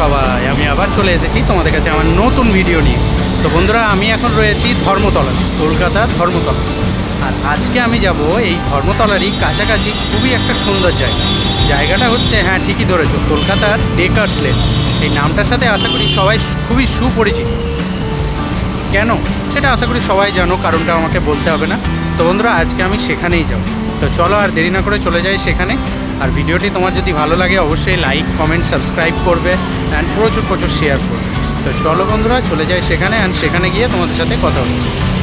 সবাই, আমি আবার চলে এসেছি তোমাদের কাছে আমার নতুন ভিডিও নিয়ে। তো বন্ধুরা, আমি এখন রয়েছি ধর্মতলা কলকাতার ধর্মতলা। আর আজকে আমি যাব এই ধর্মতলারই কাছাকাছি, খুবই একটা সুন্দর জায়গা। জায়গাটা হচ্ছে হ্যাঁ ঠিকই ধরেছো, কলকাতার ডেকার্স লেন এই নামটার সাথে আশা করি সবাই খুবই সুপরিচিত। কেন? সেটা আশা করি সবাই জানো, কারণটা আমাকে বলতে হবে না। তো বন্ধুরা, আজকে আমি সেখানেই যাব। তো চলো আর দেরি না করে চলে যাই সেখানে। আর ভিডিওটি তোমার যদি ভালো লাগে, অবশ্যই লাইক কমেন্ট সাবস্ক্রাইব করবে অ্যান্ড প্রচুর প্রচুর শেয়ার করবে। তো চলো বন্ধুরা, চলে যাই সেখানে অ্যান্ড সেখানে গিয়ে তোমাদের সাথে কথা হচ্ছে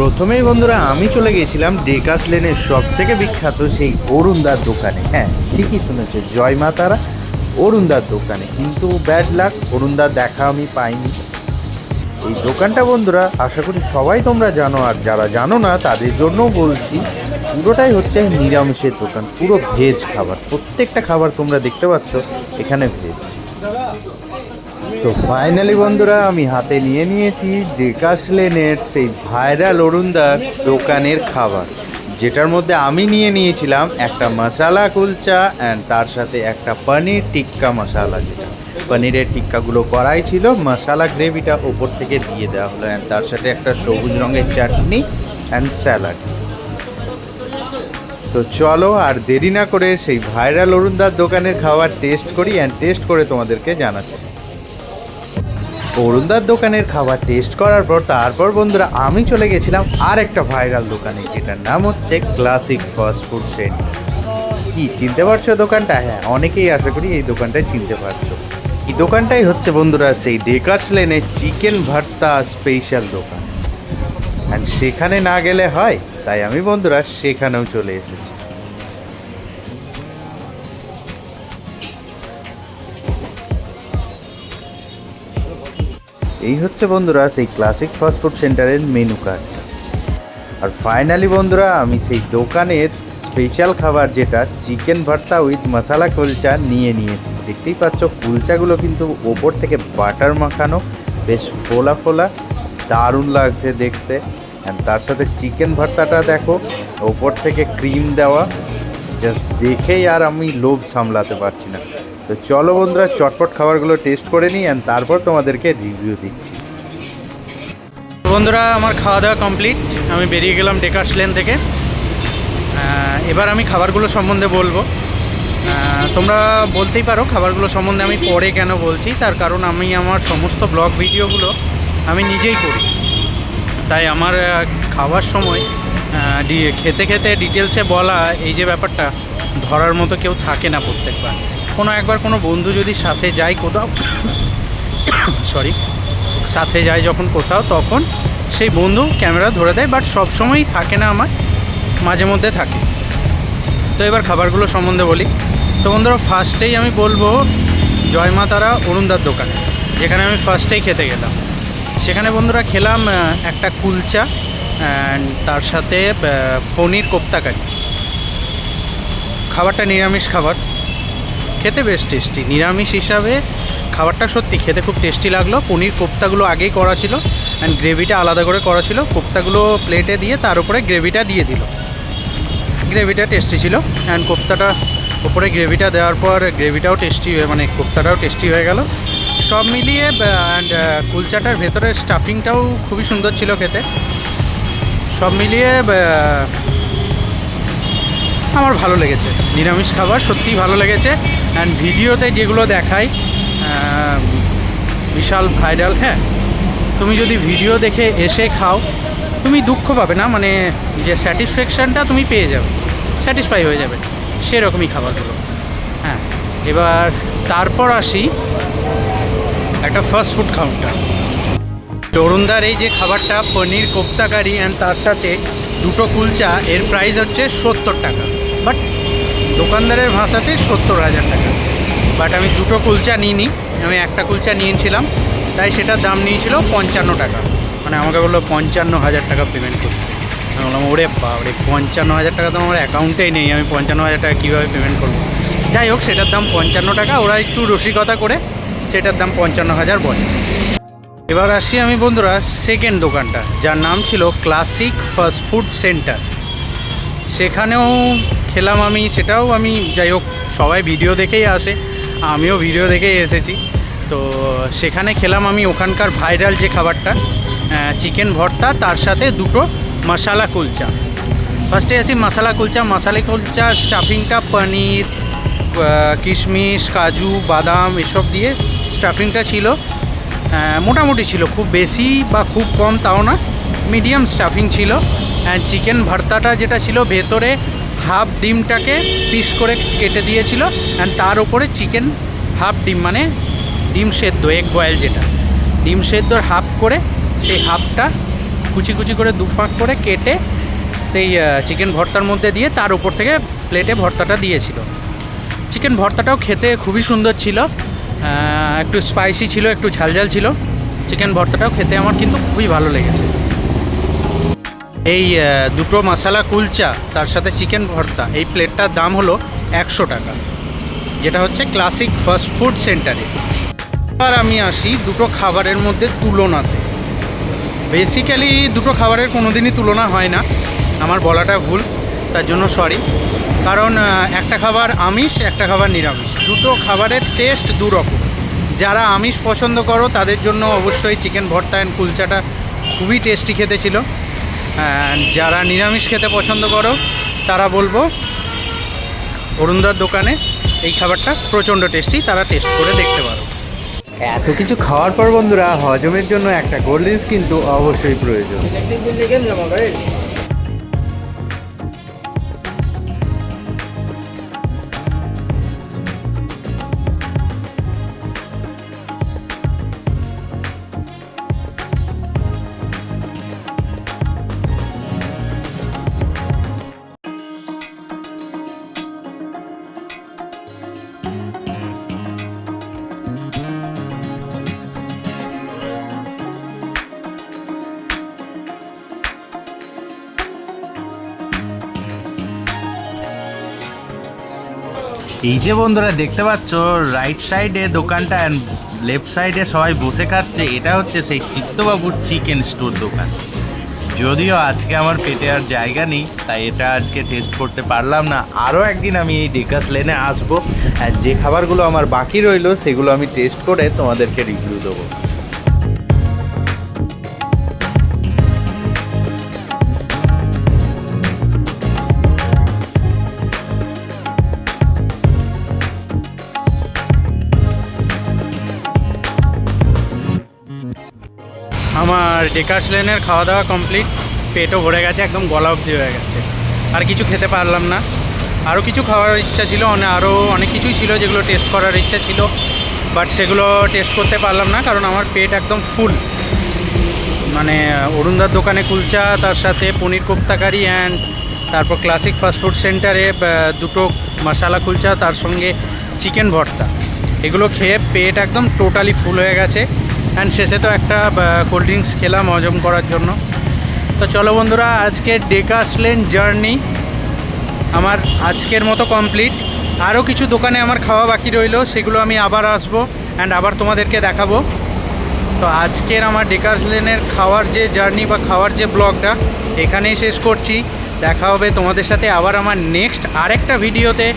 প্রথমেই বন্ধুরা আমি চলে গেছিলাম ডেকাস লেনের সব থেকে বিখ্যাত সেই অরুণদার দোকানে। হ্যাঁ ঠিকই শুনেছে, জয় মা তারা অরুণদার দোকানে। কিন্তু ব্যাড লাক অরুণদার দেখা আমি পাইনি। এই দোকানটা বন্ধুরা, আশা করি সবাই তোমরা জানো, আর যারা জানো না, তাদের জন্য বলছি, পুরোটাই হচ্ছে নিরামিষের দোকান, পুরো ভেজ খাবার। প্রত্যেকটা খাবার তোমরা দেখতে পাচ্ছ, এখানে ভেজ তো ফাইনালি বন্ধুরা, আমি হাতে নিয়ে নিয়েছি ডেকাস লেনের সেই ভাইরাল অরুণদার দোকানের খাবার। যেটার মধ্যে আমি নিয়ে নিয়েছিলাম একটা মশালা কুলচা অ্যান্ড তার সাথে একটা পনির টিক্কা মশালা যেটা। পনিরের টিক্কাগুলো করাই ছিল মশালা গ্রেভিটা ওপর থেকে দিয়ে দেওয়া হলো অ্যান্ড তার সাথে একটা সবুজ রঙের চাটনি অ্যান্ড স্যালাড তো চলো আর দেরি না করে সেই ভাইরাল অরুণদার দোকানের খাবার টেস্ট করি অ্যান্ড টেস্ট করে তোমাদেরকে জানাচ্ছি। অরুণদার দোকানের খাবার টেস্ট করার পর তারপর বন্ধুরা আমি চলে গেছিলাম আর একটা ভাইরাল দোকানে, যেটার নাম হচ্ছে ক্লাসিক ফাস্ট ফুড সেন্টার কি, চিনতে পারছ দোকানটা? হ্যাঁ অনেকেই আশা করি এই দোকানটায় চিনতে পারছ। এই দোকানটাই হচ্ছে বন্ধুরা সেই ডেকার্স লেনের চিকেন ভর্তা স্পেশাল দোকান। অ্যান্ড সেখানে না গেলে হয়, তাই আমি বন্ধুরা সেখানেও চলে এসেছি। এই হচ্ছে বন্ধুরা সেই ক্লাসিক ফাস্টফুড সেন্টারের মেনু কার্ড আর ফাইনালি বন্ধুরা, আমি সেই দোকানের স্পেশাল খাবার যেটা চিকেন ভর্তা উইথ মশালা কুলচা নিয়ে নিয়েছি। দেখতেই পাচ্ছ, কুলচাগুলো কিন্তু ওপর থেকে বাটার মাখানো, বেশ ফোলা ফোলা, দারুণ লাগছে দেখতে। তার সাথে চিকেন ভর্তাটা দেখো, ওপর থেকে ক্রিম দেওয়া। জাস্ট দেখেই আর আমি লোভ সামলাতে পারছি না। তো চলো বন্ধুরা, চটপট খাবারগুলো টেস্ট করে নিই অ্যান্ড তারপর তোমাদেরকে রিভিউ দিচ্ছি। বন্ধুরা, আমার খাওয়া দাওয়া কমপ্লিট আমি বেরিয়ে গেলাম ডেকার্স লেন থেকে এবার আমি খাবারগুলো সম্বন্ধে বলব। তোমরা বলতেই পারো খাবারগুলো সম্বন্ধে আমি পরে কেন বলছি। তার কারণ আমি আমার সমস্ত ব্লগ ভিডিওগুলো আমি নিজেই করি। তাই আমার খাওয়ার সময় খেতে খেতে ডিটেলসে বলা এই যে ব্যাপারটা, ধরার মতো কেউ থাকে না প্রত্যেকবার। কোনো একবার কোনো বন্ধু যদি সাথে যায় কোথাও সরি সাথে যায় যখন কোথাও, তখন সেই বন্ধু ক্যামেরা ধরে দেয় বাট সবসময়ই থাকে না আমার, মাঝে মধ্যে থাকে। তো এবার খাবারগুলো সম্বন্ধে বলি। তো বন্ধুরা ফার্স্টেই আমি বলব জয় মা তারা অরুণদার দোকানে, যেখানে আমি ফার্স্টেই খেতে গেলাম। সেখানে বন্ধুরা খেলাম একটা কুলচা অ্যান্ড তার সাথে পনির কোপ্তাকারি। খাবারটা নিরামিষ খাবার। খেতে বেশ টেস্টি নিরামিষ হিসাবে খাবারটা সত্যি খেতে খুব টেস্টি লাগল। পনির কোপ্তাগুলো আগেই করা ছিল অ্যান্ড গ্রেভিটা আলাদা করে করা ছিল। কোপ্তাগুলো প্লেটে দিয়ে তার উপরে গ্রেভিটা দিয়ে দিল। গ্রেভিটা টেস্টি ছিল অ্যান্ড কোপ্তাটা ওপরে গ্রেভিটা দেওয়ার পর গ্রেভিটাও টেস্টি মানে কোপ্তাটাও টেস্টি হয়ে গেল। সব মিলিয়ে অ্যান্ড কুলচাটার ভেতরের স্টাফিংটাও খুবই সুন্দর ছিল খেতে। সব মিলিয়ে আমার ভালো লেগেছে। নিরামিষ খাবার সত্যিই ভালো লেগেছে। অ্যান্ড ভিডিওতে যেগুলো দেখায় বিশাল ভাইরাল হ্যাঁ তুমি যদি ভিডিও দেখে এসে খাও, তুমি দুঃখ পাবে না মানে যে স্যাটিসফ্যাকশানটা তুমি পেয়ে যাবে, স্যাটিসফাই হয়ে যাবে, সেরকমই খাবারগুলো। হ্যাঁ এবার তারপর আসি একটা ফাস্ট ফুড কাউন্টার তরুণদার এই যে খাবারটা, পনির কোপ্তা কারি অ্যান্ড তার সাথে দুটো কুলচা, এর প্রাইস হচ্ছে সত্তর টাকা। বাট দোকানদারের ভাষাতে সত্তর হাজার টাকা। বাট আমি দুটো কুলচা নিইনি, আমি একটা কুলচা নিয়েছিলাম, তাই সেটার দাম নিয়েছিল পঞ্চান্ন টাকা। মানে আমাকে বলল পঞ্চান্ন হাজার টাকা পেমেন্ট করতে। আমি বললাম, ওরে বাবরে পঞ্চান্ন হাজার টাকা তো আমার অ্যাকাউন্টেই নেই, আমি পঞ্চান্ন হাজার টাকা কীভাবে পেমেন্ট করব? যাই হোক, সেটার দাম পঞ্চান্ন টাকা, ওরা একটু রসিকতা করে সেটার দাম পঞ্চান্ন হাজার বলে। এবার আসি আমি বন্ধুরা সেকেন্ড দোকানটা, যার নাম ছিল ক্লাসিক ফাস্ট ফুড সেন্টার সেখানেও খেলাম আমি, সেটাও আমি, যাই হোক, সবাই ভিডিও দেখেই আসে, আমিও ভিডিও দেখেই এসেছি। তো সেখানে খেলাম আমি ওখানকার ভাইরাল যে খাবারটা চিকেন ভর্তা, তার সাথে দুটো মশালা কুলচা ফার্স্টে আছি মশালা কুলচা মশালা কুলচা স্টাফিংটা পনির কিশমিশ, কাজু, বাদাম, এসব দিয়ে স্টাফিংটা ছিল। মোটামুটি ছিল, খুব বেশি বা খুব কম তাও না মিডিয়াম স্টাফিং ছিল। চিকেন ভর্তাটা যেটা ছিল, ভেতরে হাফ ডিমটাকে পিস করে কেটে দিয়েছিল অ্যান্ড তার উপরে চিকেন হাফ ডিম মানে ডিম সেদ্ধ এগ বয়েল যেটা। ডিম সেদ্ধর হাফ করে সেই হাফটা কুচি কুচি করে দুফাঁক করে কেটে সেই চিকেন ভর্তার মধ্যে দিয়ে তার উপর থেকে প্লেটে ভর্তাটা দিয়েছিল। চিকেন ভর্তাটাও খেতে খুবই সুন্দর ছিল একটু স্পাইসি ছিল, একটু ঝালঝাল ছিল। চিকেন ভর্তাটাও খেতে আমার কিন্তু খুবই ভালো লেগেছে। এই দুটো মশালা কুলচা, তার সাথে চিকেন ভর্তা, এই প্লেটটার দাম হলো একশো টাকা। যেটা হচ্ছে ক্লাসিক ফাস্ট ফুড সেন্টারে আর আমি আসি দুটো খাবারের মধ্যে তুলনাতে। বেসিক্যালি দুটো খাবারের কোনো দিনই তুলনা হয় না। আমার বলাটা ভুল, তার জন্য সরি কারণ একটা খাবার আমিষ, একটা খাবার নিরামিষ। দুটো খাবারের টেস্ট দু রকম যারা আমিষ পছন্দ করো, তাদের জন্য অবশ্যই চিকেন ভর্তা অ্যান্ড কুলচাটা খুবই টেস্টি খেতে ছিল। যারা নিরামিষ খেতে পছন্দ করো তারা বলব অরুণদার দোকানে এই খাবারটা প্রচণ্ড টেস্টি তারা টেস্ট করে দেখতে পারো। এত কিছু খাওয়ার পর বন্ধুরা হজমের জন্য একটা কোল্ড ড্রিঙ্কস কিন্তু অবশ্যই প্রয়োজন। এই যে বন্ধুরা দেখতে পাচ্ছ রাইট সাইডে দোকানটা অ্যান্ড লেফট সাইডে সবাই বসে খাচ্ছে, এটা হচ্ছে সেই চিত্তবাবুর চিকেন স্টোর দোকান। যদিও আজকে আমার পেটে আর জায়গা নেই, তাই এটা আজকে টেস্ট করতে পারলাম না। আরও একদিন আমি এই ডেকাস লেনে আসব যে খাবারগুলো আমার বাকি রইল, সেগুলো আমি টেস্ট করে তোমাদেরকে রিভিউ দেবো। আমার ডেকার্স লেনের খাওয়া দাওয়া কমপ্লিট পেটও ভরে গেছে, একদম গলা অবধি হয়ে গেছে। আর কিছু খেতে পারলাম না। আরও কিছু খাওয়ার ইচ্ছা ছিল মানে আরও অনেক কিছুই ছিল যেগুলো টেস্ট করার ইচ্ছা ছিল বাট সেগুলো টেস্ট করতে পারলাম না, কারণ আমার পেট একদম ফুল মানে অরুণদার দোকানে কুলচা, তার সাথে পনির কোপ্তাকারি অ্যান্ড তারপর ক্লাসিক ফাস্টফুড সেন্টারে দুটো মশালা কুলচা, তার সঙ্গে চিকেন ভর্তা। এগুলো খেয়ে পেট একদম টোটালি ফুল হয়ে গেছে। অ্যান্ড শেষে তো একটা কোল্ড ড্রিঙ্কস খেলাম হজম করার জন্য। তো চলো বন্ধুরা, আজকে ডেকাস লেন জার্নি আমার আজকের মতো কমপ্লিট আরও কিছু দোকানে আমার খাওয়া বাকি রইল, সেগুলো আমি আবার আসব অ্যান্ড আবার তোমাদেরকে দেখাবো। তো আজকের আমার ডেকাস লেনের খাওয়ার যে জার্নি বা খাওয়ার যে ব্লগটা, এখানেই শেষ করছি। দেখা হবে তোমাদের সাথে আবার আমার নেক্সট আরেকটা ভিডিওতে।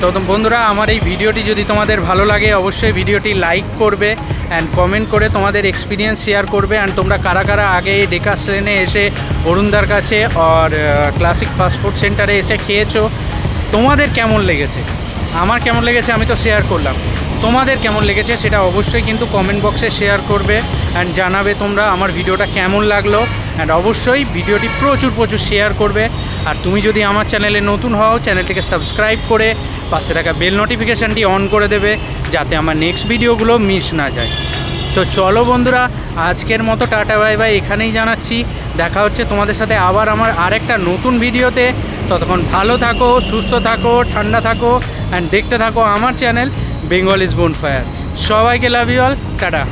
তো বন্ধুরা, আমার এই ভিডিওটি যদি তোমাদের ভালো লাগে, অবশ্যই ভিডিওটি লাইক করবে অ্যান্ড কমেন্ট করে তোমাদের এক্সপিরিয়েন্স শেয়ার করবে অ্যান্ড তোমরা কারা কারা আগে ডেকাস লেনে এসে অরুণদার কাছে আর ক্লাসিক ফাস্টফুড সেন্টারে এসে খেয়েছো, তোমাদের কেমন লেগেছে? আমার কেমন লেগেছে আমি তো শেয়ার করলাম। তোমাদের কেমন লেগেছে সেটা অবশ্যই কিন্তু কমেন্ট বক্সে শেয়ার করবে অ্যান্ড জানাবে তোমরা আমার ভিডিওটা কেমন লাগল। অ্যান্ড অবশ্যই ভিডিওটি প্রচুর প্রচুর শেয়ার করবে। আর তুমি যদি আমার চ্যানেলে নতুন হও চ্যানেলটিকে সাবস্ক্রাইব করে পাশে রাখা বেল নোটিফিকেশানটি অন করে দেবে, যাতে আমার নেক্সট ভিডিওগুলো মিস না যায়। তো চলো বন্ধুরা, আজকের মতো টাটা বাই বাই এখানেই জানাচ্ছি। দেখা হচ্ছে তোমাদের সাথে আবার আমার আরেকটা নতুন ভিডিওতে। ততক্ষণ ভালো থাকো, সুস্থ থাকো, ঠান্ডা থাকো অ্যান্ড দেখতে থাকো আমার channel Bengal is bonfire সবাইকে লাভ ইউ অল টাটা।